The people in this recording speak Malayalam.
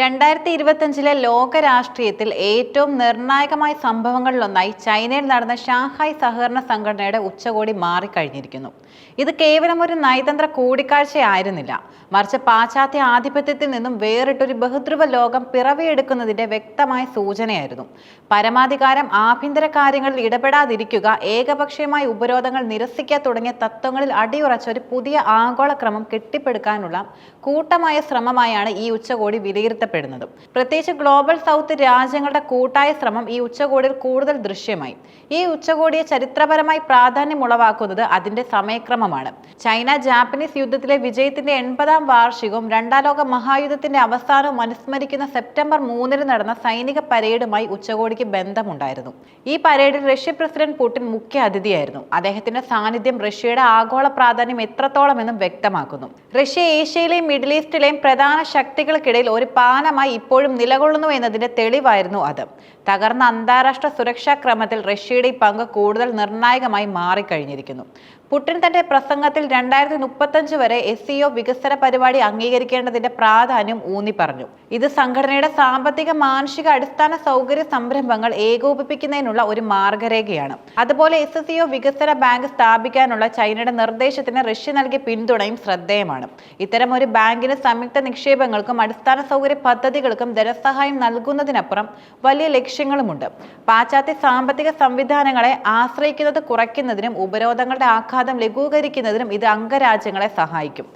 രണ്ടായിരത്തി ഇരുപത്തഞ്ചിലെ ലോക രാഷ്ട്രീയത്തിൽ ഏറ്റവും നിർണായകമായ സംഭവങ്ങളിലൊന്നായി ചൈനയിൽ നടന്ന ഷാങ്ഹായ് സഹകരണ സംഘടനയുടെ ഉച്ചകോടി മാറിക്കഴിഞ്ഞിരിക്കുന്നു. ഇത് കേവലം ഒരു നയതന്ത്ര കൂടിക്കാഴ്ചയായിരുന്നില്ല. മറിച്ച് പാശ്ചാത്യ ആധിപത്യത്തിൽ നിന്നും വേറിട്ടൊരു ബഹുദ്രുവ ലോകം പിറവിയെടുക്കുന്നതിന്റെ വ്യക്തമായ സൂചനയായിരുന്നു. പരമാധികാരം ആഭ്യന്തര കാര്യങ്ങളിൽ ഇടപെടാതിരിക്കുക ഏകപക്ഷീയമായ ഉപരോധങ്ങൾ നിരസിക്കുക തുടങ്ങിയ തത്വങ്ങളിൽ അടിയുറച്ച ഒരു പുതിയ ആഗോളക്രമം കെട്ടിപ്പടുക്കാനുള്ള കൂട്ടമായ ശ്രമമായാണ് ഈ ഉച്ചകോടി വിലയിരുത്തപ്പെടുന്നത്. പ്രത്യേകിച്ച് ഗ്ലോബൽ സൗത്ത് രാജ്യങ്ങളുടെ കൂട്ടായ ശ്രമം ഈ ഉച്ചകോടിയിൽ കൂടുതൽ ദൃശ്യമായി. ഈ ഉച്ചകോടിയെ ചരിത്രപരമായി പ്രാധാന്യമുളവാക്കുന്നത് അതിന്റെ സമയക്രമമാണ്. ചൈന ജാപ്പനീസ് യുദ്ധത്തിലെ വിജയത്തിന്റെ എൺപതാം വാർഷികവും രണ്ടാം ലോക മഹായുദ്ധത്തിന്റെ അവസാനവും അനുസ്മരിക്കുന്ന സെപ്റ്റംബർ മൂന്നിന് നടന്ന സൈനിക പരേഡുമായി ഉച്ചകോടിക്ക് ബന്ധമുണ്ടായിരുന്നു. ഈ പരേഡിൽ റഷ്യ പ്രസിഡന്റ് പുടിൻ മുഖ്യ അതിഥിയായിരുന്നു. അദ്ദേഹത്തിന്റെ സാന്നിധ്യം റഷ്യയുടെ ആഗോള പ്രാധാന്യം എത്രത്തോളമെന്നും വ്യക്തമാക്കുന്നു. റഷ്യ ഏഷ്യയിലെയും മിഡിൽ ഈസ്റ്റിലെയും പ്രധാന ശക്തികൾക്കിടയിൽ ഒരു പാലമായി ഇപ്പോഴും നിലകൊള്ളുന്നു എന്നതിന്റെ തെളിവായിരുന്നു അത്. തകർന്ന അന്താരാഷ്ട്ര സുരക്ഷാ ക്രമത്തിൽ റഷ്യയുടെ പങ്ക് കൂടുതൽ നിർണായകമായി മാറിക്കഴിഞ്ഞിരിക്കുന്നു. പുടിൻ തന്റെ പ്രസംഗത്തിൽ രണ്ടായിരത്തി മുപ്പത്തഞ്ച് വരെ എസ് സിഒ വികസന പരിപാടി അംഗീകരിക്കേണ്ടതിന്റെ പ്രാധാന്യം ഊന്നി പറഞ്ഞു. ഇത് സംഘടനയുടെ സാമ്പത്തിക മാനുഷിക അടിസ്ഥാന സൗകര്യ സംരംഭങ്ങൾ ഏകോപിപ്പിക്കുന്നതിനുള്ള ഒരു മാർഗരേഖയാണ്. അതുപോലെ എസ് സിഒ വികസന ബാങ്ക് സ്ഥാപിക്കാനുള്ള ചൈനയുടെ നിർദ്ദേശത്തിന് റഷ്യ നൽകിയ പിന്തുണയും ശ്രദ്ധേയമാണ്. ഇത്തരം ഒരു ബാങ്കിന് സംയുക്ത നിക്ഷേപങ്ങൾക്കും അടിസ്ഥാന സൗകര്യ പദ്ധതികൾക്കും ധനസഹായം നൽകുന്നതിനപ്പുറം വലിയ ലക്ഷ്യങ്ങളുമുണ്ട് പാശ്ചാത്യ സാമ്പത്തിക സംവിധാനങ്ങളെ ആശ്രയിക്കുന്നത് കുറയ്ക്കുന്നതിനും ഉപരോധങ്ങളുടെ ആഘാതം ലഘൂകരിക്കുന്നതിനും ഇത് അംഗരാജ്യങ്ങളെ സഹായിക്കും.